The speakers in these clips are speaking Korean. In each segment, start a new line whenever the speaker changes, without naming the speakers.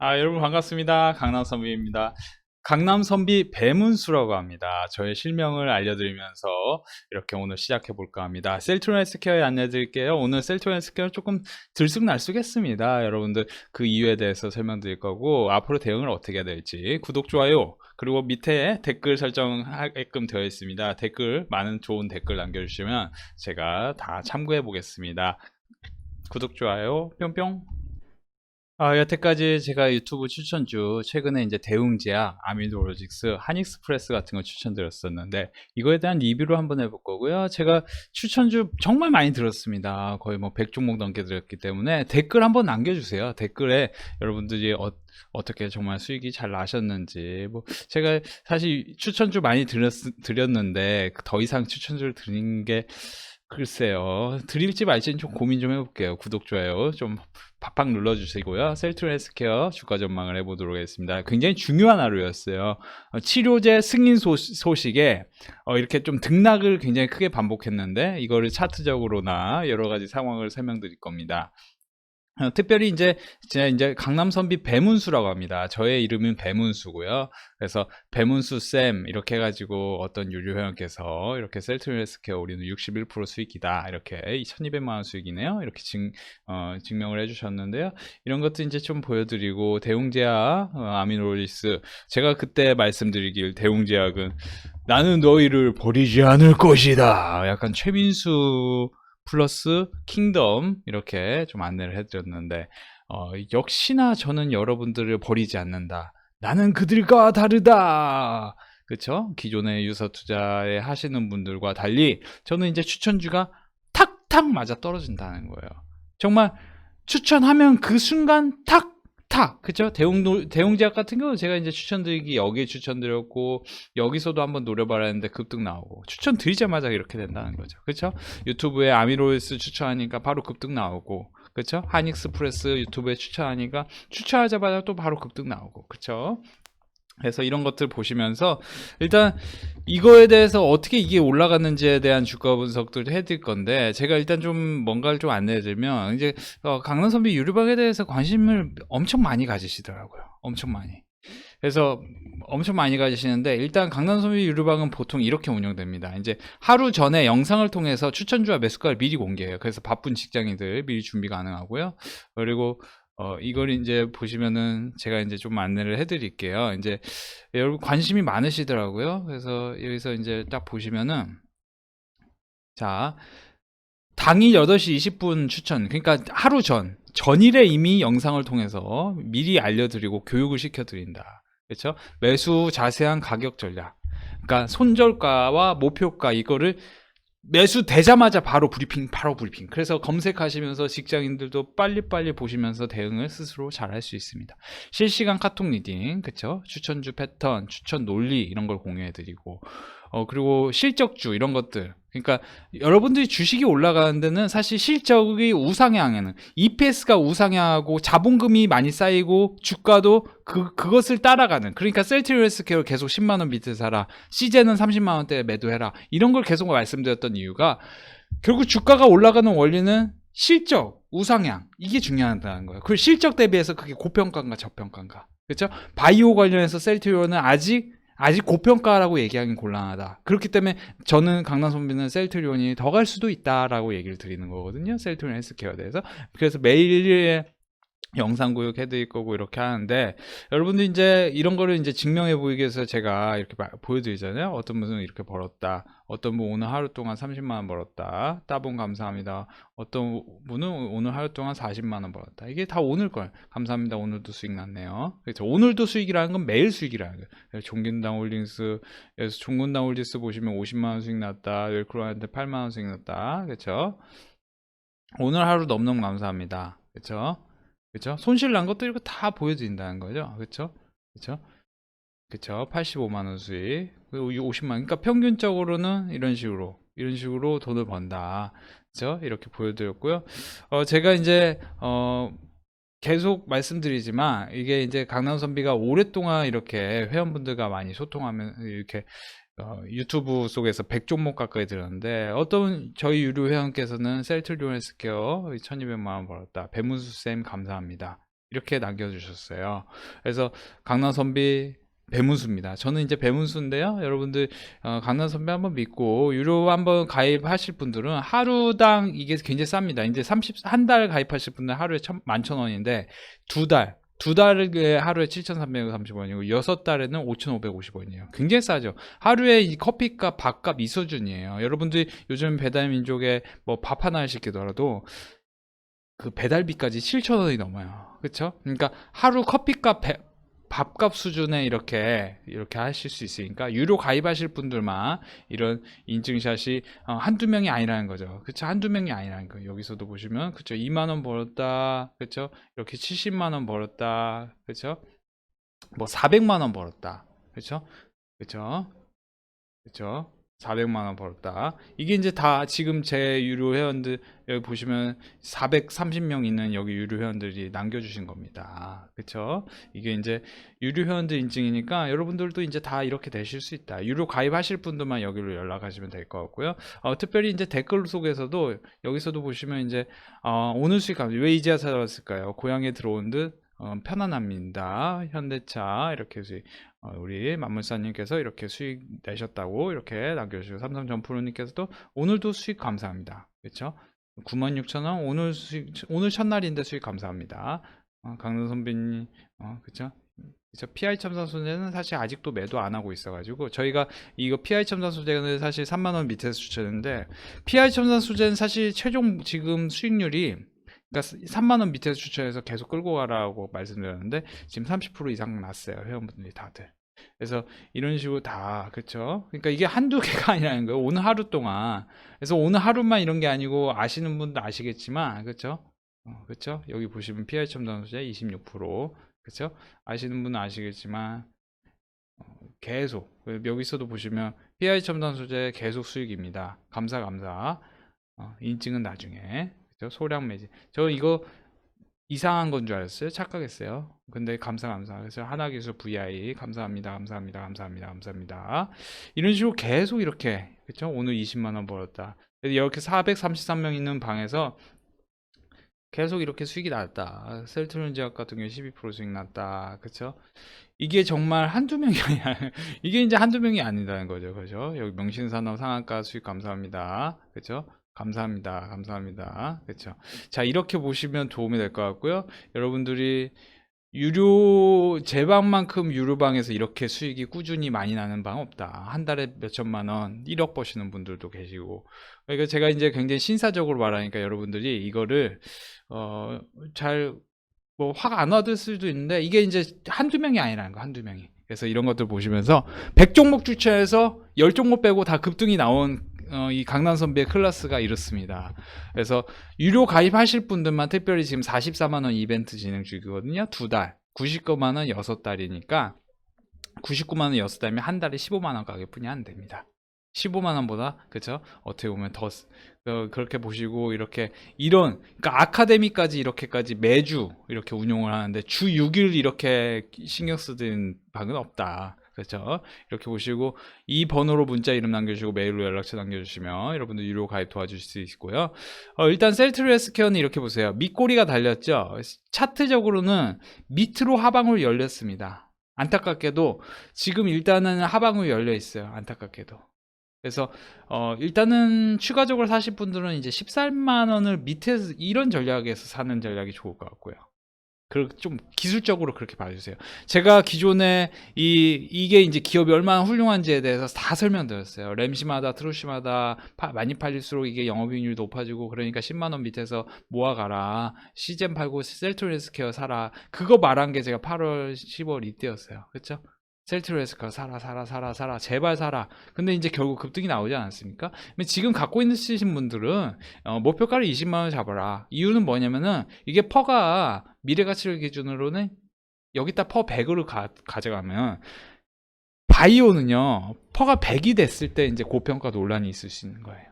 아, 여러분 반갑습니다. 강남 선비입니다. 강남 선비 배문수라고 합니다. 저의 실명을 알려드리면서 이렇게 오늘 시작해 볼까 합니다. 셀트론 헬스케어에 안내 드릴게요. 오늘 셀트론 헬스케어 조금 들쑥날쑥했습니다. 여러분들 그 이유에 대해서 설명드릴 거고 앞으로 대응을 어떻게 해야 될지 구독, 좋아요 그리고 밑에 댓글 설정하게끔 되어 있습니다. 댓글 많은 좋은 댓글 남겨주시면 제가 다 참고해 보겠습니다. 구독, 좋아요 뿅뿅 아, 여태까지 제가 유튜브 추천주, 최근에 이제 대웅제약, 아미노로직스, 한익스프레스 같은 거 추천드렸었는데, 이거에 대한 리뷰를 한번 해볼 거고요. 제가 추천주 정말 많이 들었습니다. 거의 뭐 100종목 넘게 들었기 때문에 댓글 한번 남겨주세요. 댓글에 여러분들이 어, 어떻게 정말 수익이 잘 나셨는지, 뭐, 제가 사실 추천주 많이 드렸, 드렸는데, 더 이상 추천주를 드린 게, 글쎄요. 드릴지 말지는 좀 고민 좀 해볼게요. 구독, 좋아요 좀 팍팍 눌러주시고요. 셀트로 헬스케어 주가 전망을 해보도록 하겠습니다. 굉장히 중요한 하루였어요. 어, 치료제 승인 소, 소식 에 어, 이렇게 좀 등락을 굉장히 크게 반복했는데 이거를 차트적으로나 여러 가지 상황을 설명드릴 겁니다. 어, 특별히 이제 제가 이제 강남 선비 배문수라고 합니다. 저의 이름은 배문수고요. 그래서 배문수 쌤 이렇게 해가지고 어떤 유료 회원께서 이렇게 셀트리스케어 우리는 61% 수익이다 이렇게 2,200만 원 수익이네요. 이렇게 증, 어, 증명을 해주셨는데요. 이런 것도 이제 좀 보여드리고 대웅제약 어, 아미노리스 제가 그때 말씀드리길 대웅제약은 나는 너희를 버리지 않을 것이다. 약간 최민수 플러스 킹덤 이렇게 좀 안내를 해드렸는데 어, 역시나 저는 여러분들을 버리지 않는다. 나는 그들과 다르다. 그쵸? 기존의 유서 투자에 하시는 분들과 달리 저는 이제 추천주가 탁탁 맞아 떨어진다는 거예요. 정말 추천하면 그 순간 탁 탁, 그쵸? 대웅, 대웅제약 같은 경우는 제가 이제 추천드리기 여기에 추천드렸고, 여기서도 한번 노려봐라 했는데 급등 나오고, 추천드리자마자 이렇게 된다는 거죠. 그쵸? 유튜브에 아미로이스 추천하니까 바로 급등 나오고, 그쵸? 한익스프레스 유튜브에 추천하니까 추천하자마자 또 바로 급등 나오고, 그쵸? 그래서 이런 것들 보시면서 일단 이거에 대해서 어떻게 이게 올라갔는지에 대한 주가 분석들 해드릴 건데 제가 일단 좀 뭔가를 좀 안내해드리면 이제 어, 강남 선비 유료방에 대해서 관심을 엄청 많이 가지시더라고요. 엄청 많이. 그래서 엄청 많이 가지시는데 일단 강남선비 유료방은 보통 이렇게 운영됩니다. 이제 하루 전에 영상을 통해서 추천주와 매수가를 미리 공개해요. 그래서 바쁜 직장인들 미리 준비 가능하고요. 그리고 어, 이걸 이제 보시면은 제가 이제 좀 안내를 해드릴게요. 이제 여러분 관심이 많으시더라고요. 그래서 여기서 이제 딱 보시면은 자 당일 8시 20분 추천 그러니까 하루 전 전일에 이미 영상을 통해서 미리 알려드리고 교육을 시켜드린다. 그렇죠? 매수 자세한 가격 전략. 그러니까 손절가와 목표가 이거를 매수 되자마자 바로 브리핑, 바로 브리핑. 그래서 검색하시면서 직장인들도 빨리빨리 보시면서 대응을 스스로 잘 할 수 있습니다. 실시간 카톡 리딩, 그쵸? 추천주 패턴, 추천 논리, 이런 걸 공유해드리고, 어, 그리고 실적주, 이런 것들. 그러니까 여러분들이 주식이 올라가는 데는 사실 실적이 우상향에는 EPS가 우상향하고 자본금이 많이 쌓이고 주가도 그, 그것을 따라가는 그러니까 셀트리얼스케어 계속 10만원 밑에 사라 시제는 30만원대에 매도해라 이런 걸 계속 말씀드렸던 이유가 결국 주가가 올라가는 원리는 실적 우상향 이게 중요하다는 거예요. 그 실적 대비해서 그게 고평가인가 저평가인가. 그렇죠? 바이오 관련해서 셀트리얼은 아직 아직 고평가라고 얘기하기는 곤란하다. 그렇기 때문에 저는 강남 선비는 셀트리온이 더 갈 수도 있다라고 얘기를 드리는 거거든요. 셀트리온 헬스케어에 대해서. 그래서 매일 영상 교육 해드릴 거고 이렇게 하는데 여러분들 이제 이런 거를 이제 증명해 보이기 위해서 제가 이렇게 보여드리잖아요. 어떤 분은 이렇게 벌었다. 어떤 분 오늘 하루 동안 30만 원 벌었다. 따봉 감사합니다. 어떤 분은 오늘 하루 동안 40만 원 벌었다. 이게 다 오늘 걸. 감사합니다. 오늘도 수익 났네요. 그렇죠. 오늘도 수익이라는 건 매일 수익이라는 거예요. 종균당 홀딩스 에서 종군당 홀딩스 보시면 50만 원 수익 났다. 웰크로한테 8만 원 수익 났다. 그렇죠? 오늘 하루 너무너무 감사합니다. 그렇죠? 그쵸? 손실 난 것도 이렇게 다 보여드린다는 거죠. 그쵸? 그쵸? 그쵸? 85만 원 수익. 50만. 그러니까 평균적으로는 이런 식으로, 이런 식으로 돈을 번다. 그쵸? 이렇게 보여드렸고요. 어, 제가 이제, 어, 계속 말씀드리지만, 이게 이제 강남선비가 오랫동안 이렇게 회원분들과 많이 소통하면, 이렇게 어, 유튜브 속에서 100종목 가까이 들었는데 어떤 저희 유료 회원께서는 셀트리온 헬스케어 1200만원 벌었다 배문수쌤 감사합니다 이렇게 남겨주셨어요. 그래서 강남 선비 배문수입니다. 저는 이제 배문수인데요. 여러분들 어, 강남 선배 한번 믿고 유료 한번 가입하실 분들은 하루당 이게 굉장히 쌉니다. 이제 30 한 달 가입하실 분들 하루에 천, 만천 원인데 두 달. 두 달에 하루에 7,330원이고 여섯 달에는 5,550원이에요. 굉장히 싸죠. 하루에 이 커피값, 밥값 이 수준이에요. 여러분들이 요즘 배달 민족에 뭐 밥 하나 시키더라도 그 배달비까지 7,000원이 넘어요. 그렇죠? 그러니까 하루 커피값, 배- 밥값 수준에 이렇게 이렇게 하실 수 있으니까 유료 가입하실 분들만 이런 인증샷이 어, 한두 명이 아니라는 거죠. 그렇죠? 한두 명이 아니라는 거예요. 여기서도 보시면 그렇죠? 2만 원 벌었다. 그렇죠? 이렇게 70만 원 벌었다. 그렇죠? 뭐 400만 원 벌었다. 그렇죠? 그렇죠? 그렇죠? 400만 원 벌었다. 이게 이제 다 지금 제 유료 회원들 여기 보시면 430명 있는 여기 유료 회원들이 남겨주신 겁니다. 그렇죠? 이게 이제 유료 회원들 인증이니까 여러분들도 이제 다 이렇게 되실 수 있다. 유료 가입하실 분들만 여기로 연락하시면 될 것 같고요. 어, 특별히 이제 댓글 속에서도 여기서도 보시면 이제 어, 오늘 수익 감왜 이제야 찾아왔을까요? 고향에 들어온 듯 어, 편안합니다. 현대차 이렇게 수익 어, 우리 만물사님께서 이렇게 수익 내셨다고 이렇게 남겨주시고 삼성 전프로님께서도 오늘도 수익 감사합니다. 그렇죠? 96,000원 오늘 수익 오늘 첫날인데 수익 감사합니다. 어, 강릉 선배님 어, 그렇죠? 그렇죠. PI 첨단 소재는 사실 아직도 매도 안 하고 있어가지고 저희가 이거 PI 첨단 소재는 사실 3만 원 밑에서 추천했는데 PI 첨단 소재는 사실 최종 지금 수익률이 그러니까 3만 원 밑에서 추천해서 계속 끌고 가라고 말씀드렸는데 지금 30% 이상 났어요 회원분들이 다들. 그래서 이런 식으로 다 그렇죠. 그러니까 이게 한두 개가 아니라는 거예요. 오늘 하루 동안. 그래서 오늘 하루만 이런 게 아니고 아시는 분도 아시겠지만 그렇죠. 어, 그렇죠. 여기 보시면 PI 첨단 소재 26% 그렇죠. 아시는 분은 아시겠지만 어, 계속 여기서도 보시면 PI 첨단 소재 계속 수익입니다. 감사 감사. 어, 인증은 나중에 그죠? 소량 매진. 저 이거 이상한 건 줄 알았어요. 착각했어요. 근데 감사 감사. 그래서 하나 기술 VI 감사합니다. 감사합니다. 감사합니다. 감사합니다. 이런 식으로 계속 이렇게 그렇죠? 오늘 20만 원 벌었다. 이렇게 433명 있는 방에서 계속 이렇게 수익이 났다. 셀트론 지역 같은 경우에 12% 수익 났다. 그렇죠? 이게 정말 한두 명이 아니야. 이게 이제 한두 명이 아니다는 거죠. 그죠? 여기 명신산업 상한가 수익 감사합니다. 그죠? 감사합니다. 감사합니다. 그렇죠? 자, 이렇게 보시면 도움이 될 것 같고요. 여러분들이 유료 제 방만큼 유료방에서 이렇게 수익이 꾸준히 많이 나는 방 없다. 한 달에 몇 천만 원, 1억 버시는 분들도 계시고. 그러니까 제가 이제 굉장히 신사적으로 말하니까 여러분들이 이거를 어, 잘 뭐 화가 안 얻을 수도 있는데 이게 이제 한두 명이 아니라는 거 한두 명이 그래서 이런 것들 보시면서 100종목 주체에서 10종목 빼고 다 급등이 나온 어, 이 강남 선비의 클래스가 이렇습니다. 그래서 유료 가입하실 분들만 특별히 지금 44만 원 이벤트 진행 중이거든요. 두 달. 99만 원 6달이니까 99만 원 6달이면 한 달에 15만 원 가격뿐이 안 됩니다. 15만 원보다 그죠 어떻게 보면 더 쓰- 어, 그렇게 보시고 이렇게 이런 그러니까 아카데미까지 이렇게까지 매주 이렇게 운용을 하는데 주 6일 이렇게 신경 쓰는 방은 없다. 그렇죠? 이렇게 보시고 이 번호로 문자 이름 남겨주시고 메일로 연락처 남겨주시면 여러분들 유료 가입 도와주실 수 있고요. 어, 일단 셀트레스케어는 이렇게 보세요. 밑꼬리가 달렸죠. 차트적으로는 밑으로 하방으로 열렸습니다. 안타깝게도 지금 일단은 하방으로 열려 있어요. 안타깝게도. 그래서 어 일단은 추가적으로 사실 분들은 이제 14만 원을 밑에서 이런 전략에서 사는 전략이 좋을 것 같고요. 그좀 기술적으로 그렇게 봐주세요. 제가 기존에 이 이게 이제 기업이 얼마나 훌륭한지에 대해서 다 설명드렸어요. 램시마다 트루시마다 파- 많이 팔릴수록 이게 영업이익률이 높아지고 그러니까 10만 원 밑에서 모아가라. 시젠 팔고 셀트레스케어 사라. 그거 말한 게 제가 8월 10월 이때였어요. 그렇죠? 셀트레스케어 사라 사라 사라 사라 제발 사라. 근데 이제 결국 급등이 나오지 않았습니까? 지금 갖고 있으신 분들은 어, 목표가를 20만 원 잡아라. 이유는 뭐냐면은 이게 퍼가 미래 가치를 기준으로는 여기다 퍼 100으로 가, 가져가면 바이오는요 퍼가 100이 됐을 때 이제 고평가 논란이 있을 수 있는 거예요.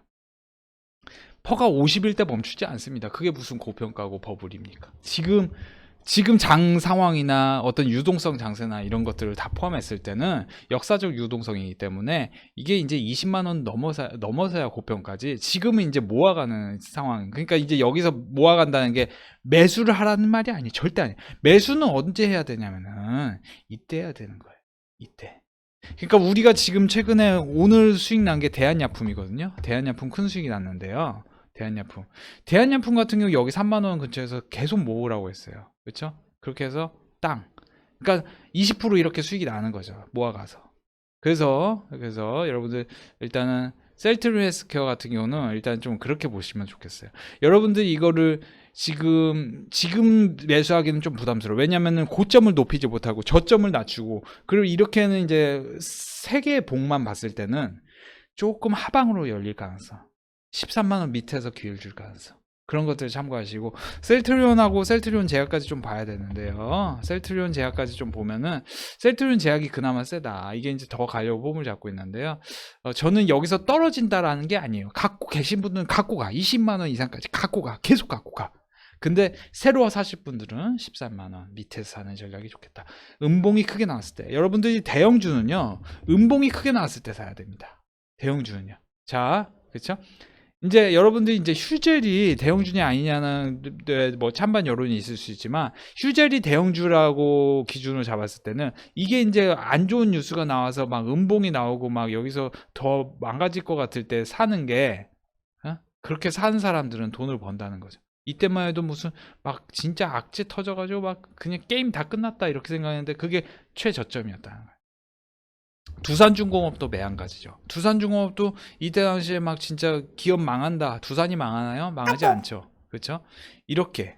퍼가 50일 때 멈추지 않습니다. 그게 무슨 고평가고 버블입니까? 지금 지금 장 상황이나 어떤 유동성 장세나 이런 것들을 다 포함했을 때는 역사적 유동성이기 때문에 이게 이제 20만 원 넘어서 넘어서야 고평까지 지금은 이제 모아가는 상황. 그러니까 이제 여기서 모아간다는 게 매수를 하라는 말이 아니 절대 아니. 매수는 언제 해야 되냐면은 이때 해야 되는 거예요. 이때. 그러니까 우리가 지금 최근에 오늘 수익 난 게 대한약품이거든요. 대한약품 큰 수익이 났는데요. 대한약품. 대한약품 같은 경우 여기 3만 원 근처에서 계속 모으라고 했어요. 그렇죠? 그렇게 해서 땅. 그러니까 20% 이렇게 수익이 나는 거죠. 모아가서. 그래서 그래서 여러분들 일단은 셀트리 헬스케어 같은 경우는 일단 좀 그렇게 보시면 좋겠어요. 여러분들이 이거를 지금 지금 매수하기는 좀 부담스러워. 왜냐면은 고점을 높이지 못하고 저점을 낮추고 그리고 이렇게는 이제 세 개의 봉만 봤을 때는 조금 하방으로 열릴 가능성. 13만 원 밑에서 기회를 줄 가능성. 그런 것들 참고하시고 셀트리온하고 셀트리온 제약까지 좀 봐야 되는데요. 셀트리온 제약까지 좀 보면은 셀트리온 제약이 그나마 세다. 이게 이제 더 가려고 폼을 잡고 있는데요. 어, 저는 여기서 떨어진다라는 게 아니에요. 갖고 계신 분들은 갖고 가. 20만 원 이상까지 갖고 가. 계속 갖고 가. 근데 새로 사실 분들은 13만 원 밑에서 사는 전략이 좋겠다. 음봉이 크게 나왔을 때 여러분들이 대형주는요. 음봉이 크게 나왔을 때 사야 됩니다. 대형주는요. 자, 그렇죠? 이제 여러분들이 이제 휴젤이 대형주냐 아니냐는 네, 뭐 찬반 여론이 있을 수 있지만 휴젤이 대형주라고 기준으로 잡았을 때는 이게 이제 안 좋은 뉴스가 나와서 막 음봉이 나오고 막 여기서 더 망가질 것 같을 때 사는 게 어? 그렇게 사는 사람들은 돈을 번다는 거죠. 이때만 해도 무슨 막 진짜 악재 터져가지고 막 그냥 게임 다 끝났다 이렇게 생각했는데 그게 최저점이었다는 거예요. 두산중공업도 매한가지죠. 두산중공업도 이때 당시에 막 진짜 기업 망한다. 두산이 망하나요? 망하지 않죠. 그렇죠? 이렇게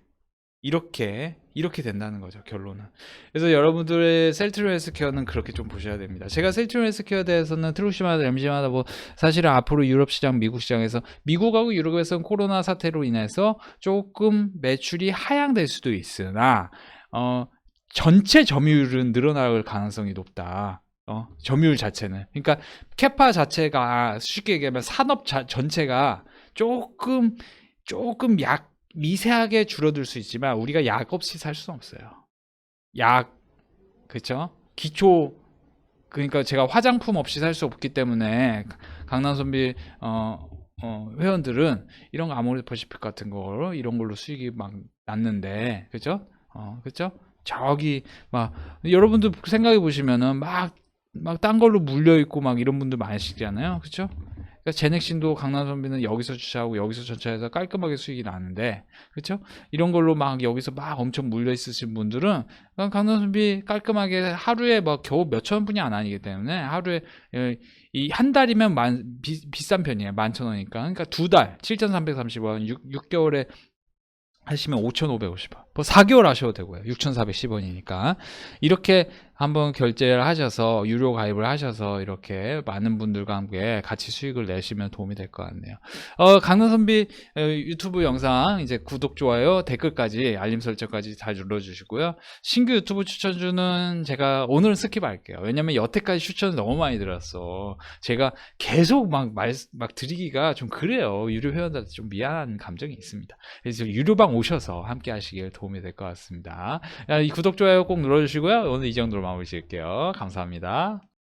이렇게 이렇게 된다는 거죠 결론은 그래서 여러분들의 셀트리 헬스케어는 그렇게 좀 보셔야 됩니다 제가 셀트리 헬스케어에 대해서는 트루시마다 엠시마다 뭐 사실은 앞으로 유럽 시장 미국 시장에서 미국하고 유럽에서는 코로나 사태로 인해서 조금 매출이 하향될 수도 있으나 어 전체 점유율은 늘어날 가능성이 높다 어, 점유율 자체는. 그러니까 캐파 자체가 쉽게 얘기하면 산업 자, 전체가 조금 조금 약 미세하게 줄어들 수 있지만 우리가 약 없이 살 수는 없어요. 약 그렇죠? 기초 그러니까 제가 화장품 없이 살 수 없기 때문에 강남선비 어, 어, 회원들은 이런 거 아모레퍼시픽 같은 거 이런 걸로 수익이 막 났는데 그죠? 어, 그죠? 저기 막 여러분들 생각해 보시면은 막 막 딴 걸로 물려 있고 막 이런 분들 많으시잖아요. 그렇죠? 그러니까 제넥신도 강남 선비는 여기서 주차하고 여기서 주차해서 깔끔하게 수익이 나는데 그렇죠? 이런 걸로 막 여기서 막 엄청 물려 있으신 분들은 강남 선비 깔끔하게 하루에 뭐 겨우 몇천 분이 안 하기 때문에 하루에 이 한 달이면 만 비, 비싼 편이에요. 만천 원이니까. 그러니까 두 달 7,330원 6, 6개월에 하시면 5,550원. 뭐 4개월 하셔도 되고요. 6,410원이니까. 이렇게 한번 결제를 하셔서 유료 가입을 하셔서 이렇게 많은 분들과 함께 같이 수익을 내시면 도움이 될 것 같네요. 어, 강남선비 유튜브 영상 이제 구독, 좋아요, 댓글까지 알림 설정까지 잘 눌러주시고요. 신규 유튜브 추천주는 제가 오늘은 스킵할게요. 왜냐면 여태까지 추천을 너무 많이 들었어. 제가 계속 막 말, 막 드리기가 좀 그래요. 유료 회원들한테 좀 미안한 감정이 있습니다. 그래서 유료방 오셔서 함께 하시길 도움이 될 것 같습니다. 이 구독, 좋아요 꼭 눌러주시고요. 오늘 이 정도로 마무리 지을게요. 감사합니다.